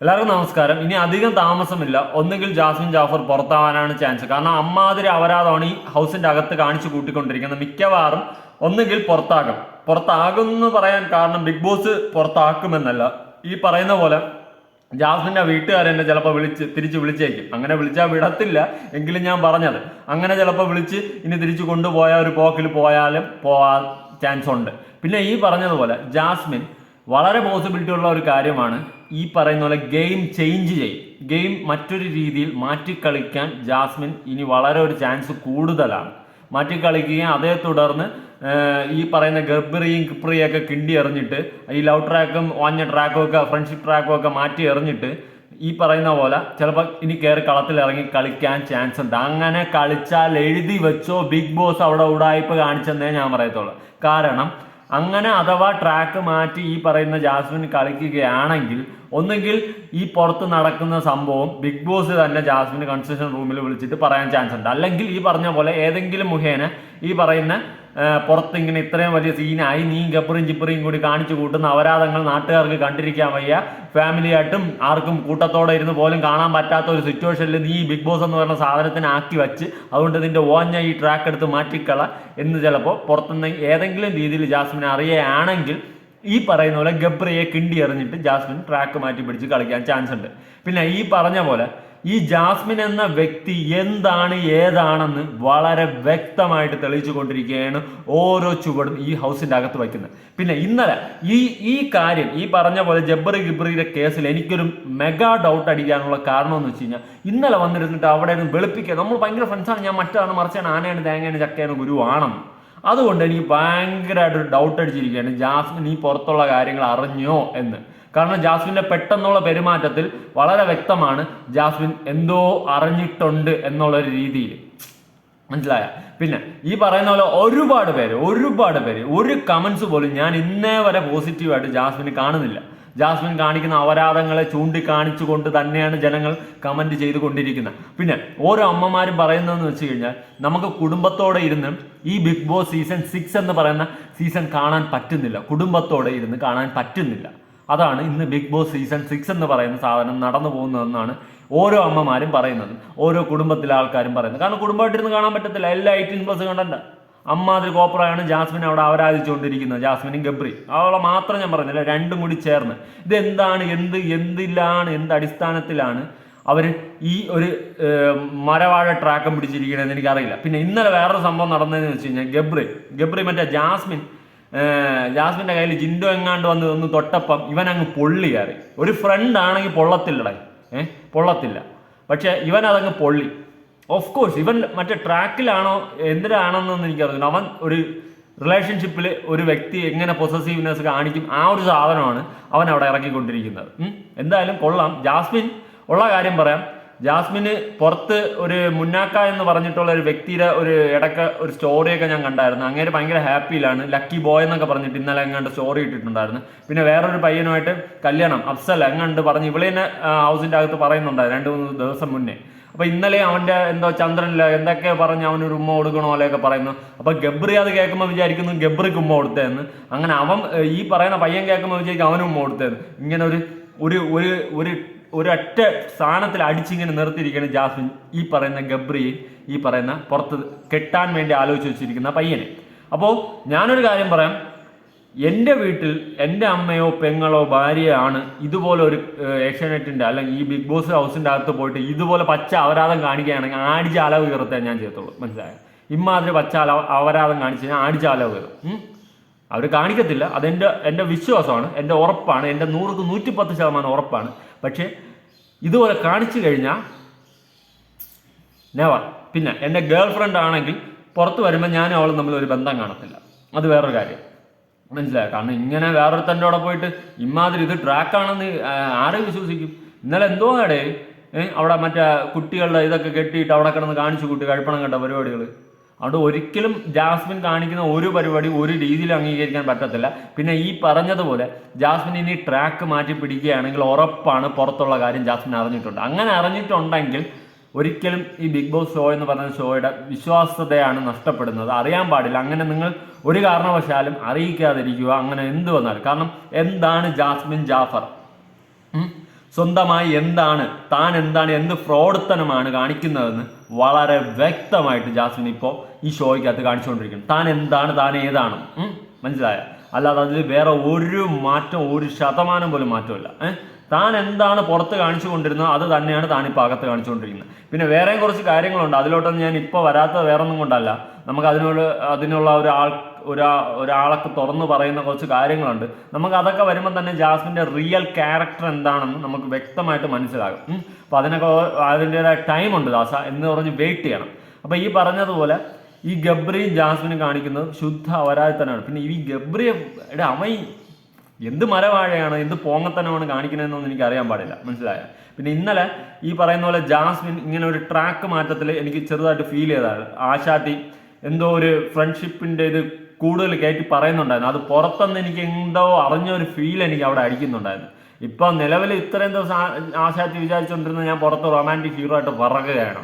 എല്ലാവർക്കും നമസ്കാരം. ഇനി അധികം താമസമില്ല. ഒന്നുകിൽ ജാസ്മിൻ ജാഫർ പുറത്താവാനാണ് ചാൻസ് കാരണം അമ്മാതിരി അപരാധമാണ് ഈ ഹൗസിന്റെ അകത്ത് കാണിച്ചു കൂട്ടിക്കൊണ്ടിരിക്കുന്നത് മിക്കവാറും ഒന്നുകിൽ പുറത്താകും. പുറത്താകും എന്ന് പറയാൻ കാരണം ബിഗ് ബോസ് പുറത്താക്കുമെന്നല്ല. ഈ പറയുന്ന പോലെ ജാസ്മിന്റെ വീട്ടുകാരെന്നെ ചിലപ്പോൾ വിളിച്ച് തിരിച്ച് വിളിച്ചേക്കും. അങ്ങനെ വിളിച്ചാൽ വിടത്തില്ല എങ്കിലും ഞാൻ പറഞ്ഞത്. അങ്ങനെ ചിലപ്പോൾ വിളിച്ച് ഇനി തിരിച്ചു കൊണ്ടുപോയ ഒരു പോക്കിൽ പോയാലും പോവാൻ ചാൻസ് ഉണ്ട്. പിന്നെ ഈ പറഞ്ഞതുപോലെ ജാസ്മിൻ വളരെ പോസിബിലിറ്റി ഉള്ള ഒരു കാര്യമാണ് ഈ പറയുന്ന പോലെ ഗെയിം ചേഞ്ച് ചെയ്യും ഗെയിം മറ്റൊരു രീതിയിൽ മാറ്റിക്കളിക്കാൻ ജാസ്മിൻ ഇനി വളരെ ഒരു ചാൻസ് കൂടുതലാണ്. മാറ്റിക്കളിക്കുകയും അതേ തുടർന്ന് ഈ പറയുന്ന ഗർബറിയും ഒക്കെ കിണ്ടി എറിഞ്ഞിട്ട് ഈ ലവ് ട്രാക്കും വാഞ്ഞ ട്രാക്കും ഒക്കെ ഫ്രണ്ട്ഷിപ്പ് ട്രാക്കും ഒക്കെ മാറ്റി എറിഞ്ഞിട്ട് ഈ പറയുന്ന പോലെ ചിലപ്പോൾ ഇനി കയറി കളത്തിൽ ഇറങ്ങി കളിക്കാൻ ചാൻസ് ഉണ്ട്. അങ്ങനെ കളിച്ചാൽ എഴുതി വെച്ചോ ബിഗ് ബോസ് അവിടെ ഉടായ്പ കാണിച്ചെന്നേ ഞാൻ പറയത്തുള്ളൂ. കാരണം അങ്ങനെ അഥവാ ട്രാക്ക് മാറ്റി ഈ പറയുന്ന ജാസ്മിൻ കളിക്കുകയാണെങ്കിൽ ഒന്നുകിൽ ഈ പുറത്ത് നടക്കുന്ന സംഭവം ബിഗ് ബോസ് തന്നെ ജാസ്മിന് കൺസെഷൻ റൂമിൽ വിളിച്ചിട്ട് പറയാൻ ചാൻസ് ഉണ്ട്. അല്ലെങ്കിൽ ഈ പറഞ്ഞ പോലെ ഏതെങ്കിലും മുഖേന ഈ പറയുന്ന പുറത്ത് ഇങ്ങനെ ഇത്രയും വലിയ സീനായി നീ ഗപ്പറും ചിപ്പറിയും കൂടി കാണിച്ചു കൂട്ടുന്ന അപരാധങ്ങൾ നാട്ടുകാർക്ക് കണ്ടിരിക്കാൻ വയ്യ. ഫാമിലിയായിട്ടും ആർക്കും കൂട്ടത്തോടെ ഇരുന്ന് പോലും കാണാൻ പറ്റാത്ത ഒരു സിറ്റുവേഷനിൽ നീ ബിഗ് ബോസ് എന്ന് പറയുന്ന സാധനത്തിനാക്കി വെച്ച് അതുകൊണ്ട് നിന്റെ ഓഞ്ഞ ഈ ട്രാക്ക് എടുത്ത് മാറ്റിക്കള എന്ന് ചിലപ്പോൾ പുറത്തുനിന്ന് ഏതെങ്കിലും രീതിയിൽ ജാസ്മിനെ അറിയുകയാണെങ്കിൽ ഈ പറയുന്ന പോലെ ഗബ്രയെ കിണ്ടി എറിഞ്ഞിട്ട് ജാസ്മിൻ ട്രാക്ക് മാറ്റി പിടിച്ച് കളിക്കാൻ ചാൻസ് ഉണ്ട്. പിന്നെ ഈ പറഞ്ഞ പോലെ ഈ ജാസ്മിൻ എന്ന വ്യക്തി എന്താണ് ഏതാണെന്ന് വളരെ വ്യക്തമായിട്ട് തെളിയിച്ചു കൊണ്ടിരിക്കുകയാണ് ഓരോ ചുവടും ഈ ഹൗസിന്റെ അകത്ത് വയ്ക്കുന്നത്. പിന്നെ ഇന്നലെ ഈ ഈ കാര്യം ഈ പറഞ്ഞ പോലെ ജബ്ബറി ഗിബ്രിയുടെ കേസിൽ എനിക്കൊരു മെഗാ ഡൗട്ട് അടിക്കാനുള്ള കാരണം എന്ന് വെച്ച് കഴിഞ്ഞാൽ ഇന്നലെ വന്നിരുന്നിട്ട് അവിടെ വെളുപ്പിക്കുക. നമ്മൾ ഭയങ്കര ഫ്രണ്ട്സാണ് ഞാൻ മറ്റാണ് മറിച്ചാണ് ആനയാണ് തേങ്ങയാണ് ചക്കയാണ് ഗുരുവാണെന്ന്. അതുകൊണ്ട് എനിക്ക് ഭയങ്കരമായിട്ടൊരു ഡൗട്ട് അടിച്ചിരിക്കുകയാണ്. ജാസ്മിൻ ഈ പുറത്തുള്ള കാര്യങ്ങൾ അറിഞ്ഞോ എന്ന്. കാരണം ജാസ്മിന്റെ പെട്ടെന്നുള്ള പെരുമാറ്റത്തിൽ വളരെ വ്യക്തമാണ് ജാസ്മിൻ എന്തോ അറിഞ്ഞിട്ടുണ്ട് എന്നുള്ള ഒരു രീതിയിൽ. മനസ്സിലായ? പിന്നെ ഈ പറയുന്ന പോലെ ഒരുപാട് പേര് ഒരുപാട് പേര് ഒരു കമൻസ് പോലും ഞാൻ ഇന്നേ വരെ പോസിറ്റീവായിട്ട് ജാസ്മിന് കാണുന്നില്ല. ജാസ്മിൻ കാണിക്കുന്ന അപരാധങ്ങളെ ചൂണ്ടിക്കാണിച്ചുകൊണ്ട് തന്നെയാണ് ജനങ്ങൾ കമന്റ് ചെയ്തുകൊണ്ടിരിക്കുന്നത്. പിന്നെ ഓരോ അമ്മമാരും പറയുന്നതെന്ന് വെച്ച് കഴിഞ്ഞാൽ നമുക്ക് കുടുംബത്തോടെ ഇരുന്ന് ഈ ബിഗ് ബോസ് സീസൺ സിക്സ് എന്ന് പറയുന്ന സീസൺ കാണാൻ പറ്റുന്നില്ല. കുടുംബത്തോടെ ഇരുന്ന് കാണാൻ പറ്റുന്നില്ല. അതാണ് ഇന്ന് ബിഗ് ബോസ് സീസൺ സിക്സ് എന്ന് പറയുന്ന സാധനം നടന്നു പോകുന്നതെന്നാണ് ഓരോ അമ്മമാരും പറയുന്നത്. ഓരോ കുടുംബത്തിലെ ആൾക്കാരും പറയുന്നത്. കാരണം കുടുംബമായിട്ടിരുന്ന് കാണാൻ പറ്റത്തില്ല. എല്ലാ എയ്റ്റീൻ പ്ലസ് കണ്ടന്റ്. അമ്മാതിരി കോപ്പറായാണ് ജാസ്മിൻ അവിടെ ആരാധിച്ചുകൊണ്ടിരിക്കുന്നത്. ജാസ്മിനും ഗബ്രി. അവളെ മാത്രം ഞാൻ പറഞ്ഞില്ല രണ്ടും കൂടി ചേർന്ന്. ഇതെന്താണ്? എന്ത്? എന്തിലാണ്? എന്ത് അടിസ്ഥാനത്തിലാണ് അവർ ഈ ഒരു മരവാഴ ട്രാക്കം പിടിച്ചിരിക്കണമെന്ന് എനിക്കറിയില്ല. പിന്നെ ഇന്നലെ വേറൊരു സംഭവം നടന്നതെന്ന് വെച്ച് കഴിഞ്ഞാൽ ഗബ്രി. ഗബ്രി മറ്റേ ജാസ്മിൻ ജാസ്മിന്റെ കയ്യിൽ ജിൻഡോ എങ്ങാണ്ട് വന്ന് ഒന്ന് തൊട്ടപ്പം ഇവൻ അങ്ങ് പൊള്ളി കയറി. ഒരു ഫ്രണ്ട് ആണെങ്കിൽ പൊള്ളത്തില്ലടേ. ഏഹ് പൊള്ളത്തില്ല. പക്ഷെ ഇവൻ അതങ്ങ് പൊള്ളി. ഓഫ് കോഴ്സ് ഇവൻ മറ്റേ ട്രാക്കിലാണോ എന്തിനാണെന്നൊന്നും എനിക്കറിയില്ല അവൻ ഒരു റിലേഷൻഷിപ്പിൽ ഒരു വ്യക്തി എങ്ങനെ പൊസസീവ്നെസ് കാണിക്കും ആ ഒരു സാധനമാണ് അവൻ അവിടെ ഇറക്കിക്കൊണ്ടിരിക്കുന്നത്. എന്തായാലും കൊള്ളാം. ജാസ്മിൻ ഉള്ള കാര്യം പറയാം. ജാസ്മിന് പുറത്ത് ഒരു മുന്നാക്ക എന്ന് പറഞ്ഞിട്ടുള്ള ഒരു വ്യക്തിയുടെ ഒരു ഇടയ്ക്ക് ഒരു സ്റ്റോറിയൊക്കെ ഞാൻ കണ്ടായിരുന്നു. അങ്ങനെ ഭയങ്കര ഹാപ്പിയിലാണ് ലക്കി ബോയ് എന്നൊക്കെ പറഞ്ഞിട്ട് ഇന്നലെ എങ്ങാണ്ട് സ്റ്റോറി ഇട്ടിട്ടുണ്ടായിരുന്നു. പിന്നെ വേറൊരു പയ്യനുമായിട്ട് കല്യാണം അഫ്സൽ എങ്ങാണ്ട് പറഞ്ഞ് ഇവളെ തന്നെ ഹൗസിന്റെ അകത്ത് പറയുന്നുണ്ടായിരുന്നു രണ്ട് മൂന്ന് ദിവസം മുന്നേ. അപ്പൊ ഇന്നലെ അവന്റെ എന്തോ ചന്ദ്രനില്ല എന്തൊക്കെ പറഞ്ഞ് അവനൊരു ഉമ്മ കൊടുക്കണോ അല്ലെ പറയുന്നു. അപ്പൊ ഗബ്രി അത് കേൾക്കുമ്പോൾ വിചാരിക്കുന്നു ഗബ്രിക്ക് ഉമ്മ കൊടുത്തേന്ന്. അങ്ങനെ അവൻ ഈ പറയുന്ന പയ്യൻ കേൾക്കുമ്പോൾ വിചാരിക്കും അവനും ഉമ്മ കൊടുത്തേന്ന്. ഇങ്ങനെ ഒരു ഒരു ഒരു ഒരു ഒരൊറ്റ സ്ഥാനത്തിൽ അടിച്ചിങ്ങനെ നിർത്തിയിരിക്കുകയാണ് ജാസ്മിൻ ഈ പറയുന്ന ഗബ്രിയെ ഈ പറയുന്ന പുറത്ത് കെട്ടാൻ വേണ്ടി ആലോചിച്ച് വെച്ചിരിക്കുന്ന പയ്യനെ. അപ്പോൾ ഞാനൊരു കാര്യം പറയാം. എന്റെ വീട്ടിൽ എന്റെ അമ്മയോ പെങ്ങളോ ഭാര്യയാണ് ഇതുപോലെ ഒരു ഏഷ്യാനെറ്റിന്റെ അല്ലെങ്കിൽ ഈ ബിഗ് ബോസ് ഹൗസിന്റെ അകത്ത് പോയിട്ട് ഇതുപോലെ പച്ച അപരാധം കാണിക്കുകയാണെങ്കിൽ ആടിച്ച അലവ് കയറത്തേ ഞാൻ ചെയ്യത്തുള്ളൂ. മനസ്സിലായോ? ഇമ്മാതിരി പച്ച അല അപരാധം കാണിച്ച് ഞാൻ ആടിച്ച അലവ് കയറും അവർ കാണിക്കത്തില്ല. അതെന്റെ എന്റെ വിശ്വാസമാണ്. എന്റെ ഉറപ്പാണ്. എന്റെ നൂറുക്ക് നൂറ്റിപ്പത്ത് ശതമാനം ഉറപ്പാണ്. പക്ഷേ ഇതുപോലെ കാണിച്ചു കഴിഞ്ഞാൽ നെവർ പിന്നെ എന്റെ ഗേൾ ഫ്രണ്ട് ആണെങ്കിൽ പുറത്ത് വരുമ്പോൾ ഞാനും അവളും തമ്മിൽ ഒരു ബന്ധം കാണത്തില്ല. അത് വേറൊരു കാര്യം. മനസ്സിലായോ? കാരണം ഇങ്ങനെ വേറൊരുത്തന്റെ അവിടെ പോയിട്ട് ഇമാതിരി ഇത് ട്രാക്കാണെന്ന് ആരെ വിശ്വസിക്കും? ഇന്നലെ എന്തോ നടേ അവിടെ മറ്റേ കുട്ടികളുടെ ഇതൊക്കെ കെട്ടിയിട്ട് അവിടെ കിടന്ന് കാണിച്ചു കൂട്ടി കഴിപ്പണം കണ്ട പരിപാടികൾ അതുകൊണ്ട് ഒരിക്കലും ജാസ്മിൻ കാണിക്കുന്ന ഒരു പരിപാടി ഒരു രീതിയിൽ അംഗീകരിക്കാൻ പറ്റത്തില്ല. പിന്നെ ഈ പറഞ്ഞതുപോലെ ജാസ്മിൻ ഇനി ട്രാക്ക് മാറ്റി പിടിക്കുകയാണെങ്കിൽ ഉറപ്പാണ് പുറത്തുള്ള കാര്യം ജാസ്മിൻ അറിഞ്ഞിട്ടുണ്ട്. അങ്ങനെ അറിഞ്ഞിട്ടുണ്ടെങ്കിൽ ഒരിക്കലും ഈ ബിഗ് ബോസ് ഷോ എന്ന് പറഞ്ഞ ഷോയുടെ വിശ്വാസ്യതയാണ് നഷ്ടപ്പെടുന്നത്. അറിയാൻ പാടില്ല. അങ്ങനെ നിങ്ങൾ ഒരു കാരണവശാലും അറിയിക്കാതിരിക്കുക. അങ്ങനെ എന്ത് വന്നാൽ കാരണം എന്താണ് ജാസ്മിൻ ജാഫർ? സ്വന്തമായി എന്താണ് താൻ എന്താണ് എന്ത് ഫ്രോഡ്ത്തനമാണ് കാണിക്കുന്നതെന്ന് വളരെ വ്യക്തമായിട്ട് ജാസ്മിൻ ഇപ്പോൾ ഈ ഷോയ്ക്കകത്ത് കാണിച്ചുകൊണ്ടിരിക്കുന്നു. താൻ എന്താണ് താൻ ഏതാണ്? മനസ്സിലായ? അല്ലാതെ അതിൽ വേറെ ഒരു മാറ്റം ഒരു ശതമാനം പോലും മാറ്റമില്ല. ഏഹ് താൻ എന്താണ് പുറത്ത് കാണിച്ചു കൊണ്ടിരുന്നത് അത് തന്നെയാണ് താൻ ഇപ്പോൾ അകത്ത് കാണിച്ചുകൊണ്ടിരിക്കുന്നത് പിന്നെ വേറെയും കുറച്ച് കാര്യങ്ങളുണ്ട്. അതിലോട്ടൊന്നും ഞാൻ ഇപ്പോൾ വരാത്തത് വേറെ ഒന്നും കൊണ്ടല്ല. നമുക്ക് അതിനുള്ള അതിനുള്ള ഒരാൾ ഒരാ ഒരാളൊക്കെ തുറന്നു പറയുന്ന കുറച്ച് കാര്യങ്ങളുണ്ട്. നമുക്ക് അതൊക്കെ വരുമ്പോൾ തന്നെ ജാസ്മിന്റെ റിയൽ ക്യാരക്ടർ എന്താണെന്ന് നമുക്ക് വ്യക്തമായിട്ട് മനസ്സിലാകും. അപ്പൊ അപ്പോൾ അതിനൊക്കെ അതിന്റെതായ ടൈമുണ്ട് ദാസ എന്ന് പറഞ്ഞ് വെയിറ്റ് ചെയ്യണം. അപ്പോൾ ഈ പറഞ്ഞതുപോലെ ഈ ഗബ്രിയും ജാസ്മിനും കാണിക്കുന്നത് ശുദ്ധ അവരായത്തനാണ് പിന്നെ ഈ ഗബ്രിയെ എടാ എന്ത് മരവാഴയാണ് എന്ത് പോങ്ങത്തനമാണ് കാണിക്കുന്നതെന്നൊന്നും എനിക്ക് അറിയാൻ പാടില്ല. മനസ്സിലായ? പിന്നെ ഇന്നലെ ഈ പറയുന്ന പോലെ ജാസ്മിൻ ഇങ്ങനെ ഒരു ട്രാക്ക് മാറ്റത്തിൽ എനിക്ക് ചെറുതായിട്ട് ഫീൽ ചെയ്തതാണ് ആശാത്തി എന്തോ ഒരു ഫ്രണ്ട്ഷിപ്പിന്റെ ഇത് കൂടുതൽ കയറ്റി പറയുന്നുണ്ടായിരുന്നു. അത് പുറത്തുനിന്ന് എനിക്ക് എന്തോ അറിഞ്ഞ ഒരു ഫീൽ എനിക്ക് അവിടെ അടിക്കുന്നുണ്ടായിരുന്നു. ഇപ്പൊ നിലവിൽ ഇത്രയും ദിവസം ആശാത്തി വിചാരിച്ചുകൊണ്ടിരുന്നത് ഞാൻ പുറത്ത് റൊമാന്റിക് ഹീറോ ആയിട്ട് പറയുകയാണ്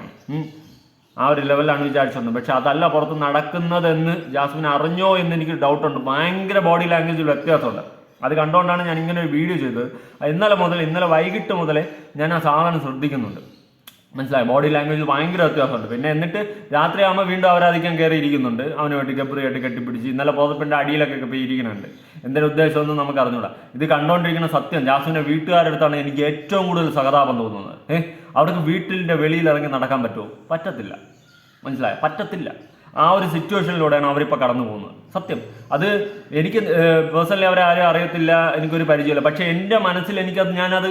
ആ ഒരു ലെവലിലാണ് വിചാരിച്ചത് പക്ഷെ അതല്ല പുറത്ത് നടക്കുന്നതെന്ന് ജാസ്മിൻ അറിഞ്ഞോ എന്ന് എനിക്ക് ഡൗട്ടുണ്ട് ഭയങ്കര ബോഡി ലാംഗ്വേജിൽ വ്യത്യാസമുണ്ട്. അത് കണ്ടുകൊണ്ടാണ് ഞാൻ ഇങ്ങനെ ഒരു വീഡിയോ ചെയ്തത്. ഇന്നലെ മുതൽ ഇന്നലെ വൈകിട്ട് മുതലേ ഞാൻ ആ സാധനം ശ്രദ്ധിക്കുന്നുണ്ട്. മനസ്സിലായി? ബോഡി ലാംഗ്വേജ് ഭയങ്കര വ്യത്യാസമുണ്ട്. പിന്നെ എന്നിട്ട് രാത്രിയാകുമ്പോൾ വീണ്ടും അവരധികം കയറി ഇരിക്കുന്നുണ്ട്. അവന് വേണ്ടി ഗബ്രിയായിട്ട് കെട്ടിപ്പിടിച്ച് ഇന്നലെ പോതപ്പിന്റെ അടിയിലൊക്കെ പോയി ഇരിക്കുന്നുണ്ട്. എന്തൊരു ഉദ്ദേശമൊന്നും നമുക്ക് അറിഞ്ഞൂടാ. ഇത് കണ്ടുകൊണ്ടിരിക്കുന്ന സത്യം. ജാസുവിന്റെ വീട്ടുകാരുടെ അടുത്താണ് എനിക്ക് ഏറ്റവും കൂടുതൽ സഹതാപം തോന്നുന്നത്. ഏഹ് അവർക്ക് വീട്ടിന്റെ വെളിയിൽ ഇറങ്ങി നടക്കാൻ പറ്റുമോ? പറ്റത്തില്ല. മനസ്സിലായോ? പറ്റത്തില്ല. ആ ഒരു സിറ്റുവേഷനിലൂടെയാണ് അവരിപ്പോൾ കടന്നു പോകുന്നത്. സത്യം. അത് എനിക്ക് പേഴ്സണലി അവരെ ആരും അറിയത്തില്ല എനിക്കൊരു പരിചയമില്ല. പക്ഷേ എന്റെ മനസ്സിൽ എനിക്കത് ഞാനത്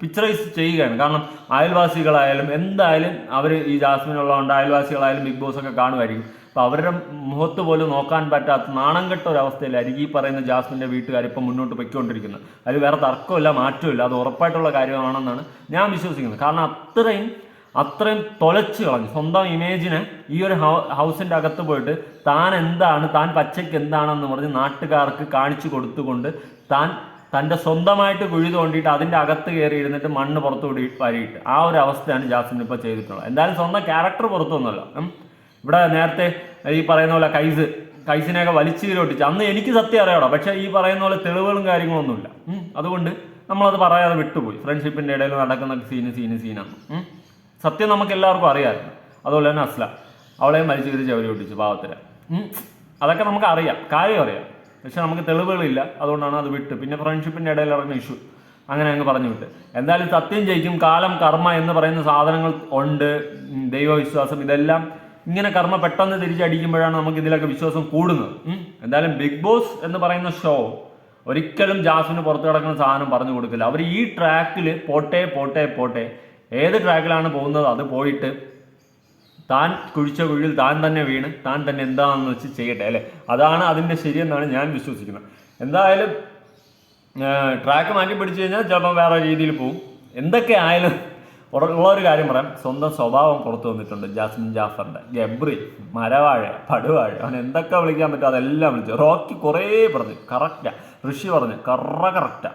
പിക്ചറൈസ് ചെയ്യുകയാണ്. കാരണം അയൽവാസികളായാലും എന്തായാലും അവർ ഈ ജാസ്മിൻ ഉള്ളതുകൊണ്ട് അയൽവാസികളായാലും ബിഗ് ബോസ് ഒക്കെ കാണുമായിരിക്കും. അപ്പോൾ അവരുടെ മുഖത്ത് പോലും നോക്കാൻ പറ്റാത്ത നാണം കെട്ട ഒരവസ്ഥയിലായിരിക്കും ഈ പറയുന്ന ജാസ്മിന്റെ വീട്ടുകാർ ഇപ്പം മുന്നോട്ട് പൊയ്ക്കൊണ്ടിരിക്കുന്നത്. അതിൽ വേറെ തർക്കമില്ല മാറ്റമില്ല. അത് ഉറപ്പായിട്ടുള്ള കാര്യമാണെന്നാണ് ഞാൻ വിശ്വസിക്കുന്നത്. കാരണം അത്രയും അത്രയും തൊലച്ച് കളഞ്ഞു. സ്വന്തം ഇമേജിനെ ഈ ഒരു ഹൗസിന്റെ അകത്ത് പോയിട്ട് താൻ എന്താണ് താൻ പച്ചയ്ക്ക് എന്താണെന്ന് പറഞ്ഞ് നാട്ടുകാർക്ക് കാണിച്ചു കൊടുത്തുകൊണ്ട് താൻ തന്റെ സ്വന്തമായിട്ട് കുഴി തോണ്ടിയിട്ട് അതിന്റെ അകത്ത് കയറി ഇരുന്നിട്ട് മണ്ണ് പുറത്തു കൂടി വരിയിട്ട്. ആ ഒരു അവസ്ഥയാണ് ജാസിൻ ഇപ്പോൾ ചെയ്തിട്ടുള്ളത്. എന്തായാലും സ്വന്തം ക്യാരക്ടർ പുറത്തൊന്നുമല്ല ഉം. ഇവിടെ നേരത്തെ ഈ പറയുന്ന പോലെ കൈസ് കൈസിനെയൊക്കെ വലിച്ചു കീഴൊട്ടിച്ച് അന്ന് എനിക്ക് സത്യം അറിയാടോ പക്ഷേ ഈ പറയുന്ന പോലെ തെളിവുകളും കാര്യങ്ങളൊന്നുമില്ല. അതുകൊണ്ട് നമ്മളത് പറയാതെ വിട്ടുപോയി. ഫ്രണ്ട്ഷിപ്പിന്റെ ഇടയിൽ നടക്കുന്ന സീന് സീന് സീനാണ്. സത്യം നമുക്ക് എല്ലാവർക്കും അറിയാമായിരുന്നു അതുപോലെ തന്നെ അസ്ല. അവളെയും മരിച്ചു കയറി ചവരി ഒട്ടിച്ചു പാവത്തിന്. അതൊക്കെ നമുക്ക് അറിയാം കാര്യം അറിയാം. പക്ഷെ നമുക്ക് തെളിവുകളില്ല. അതുകൊണ്ടാണ് അത് വിട്ട്. പിന്നെ ഫ്രണ്ട്ഷിപ്പിന്റെ ഇടയിൽ ഇറങ്ങുന്ന ഇഷ്യൂ അങ്ങനെ അങ്ങ് പറഞ്ഞു വിട്ട്. എന്തായാലും സത്യം ജയിക്കും. കാലം കർമ്മ എന്ന് പറയുന്ന സാധനങ്ങൾ ഉണ്ട്. ദൈവവിശ്വാസം ഇതെല്ലാം ഇങ്ങനെ കർമ്മ പെട്ടെന്ന് തിരിച്ചടിക്കുമ്പോഴാണ് നമുക്ക് ഇതിലൊക്കെ വിശ്വാസം കൂടുന്നത്. എന്തായാലും ബിഗ് ബോസ് എന്ന് പറയുന്ന ഷോ ഒരിക്കലും ജാസിന് പുറത്തു കിടക്കുന്ന സാധനം പറഞ്ഞു കൊടുക്കില്ല. അവർ ഈ ട്രാക്കിൽ പോട്ടെ പോട്ടെ പോട്ടെ ഏത് ട്രാക്കിലാണ് പോകുന്നത് അത് പോയിട്ട് താൻ കുഴിച്ച കുഴിയിൽ താൻ തന്നെ വീണ് താൻ തന്നെ എന്താണെന്ന് വെച്ച് ചെയ്യട്ടെ അല്ലേ? അതാണ് അതിന്റെ ശരിയെന്നാണ് ഞാൻ വിശ്വസിക്കുന്നത്. എന്തായാലും ട്രാക്ക് മാറ്റി പിടിച്ചു കഴിഞ്ഞാൽ ചിലപ്പോൾ വേറെ രീതിയിൽ പോകും എന്തൊക്കെ ആയാലും ഉള്ളൊരു കാര്യം പറയാം. സ്വന്തം സ്വഭാവം പുറത്തു വന്നിട്ടുണ്ട് ജാസ്മിൻ ജാഫറിന്റെ. ഗബ്രി മരവാഴ പടുവാഴ അവൻ എന്തൊക്കെ വിളിക്കാൻ പറ്റും അതെല്ലാം വിളിച്ചു. റോക്കി കുറേ പറഞ്ഞു. കറക്റ്റാ. ഋഷി പറഞ്ഞു കറ കറക്റ്റാ.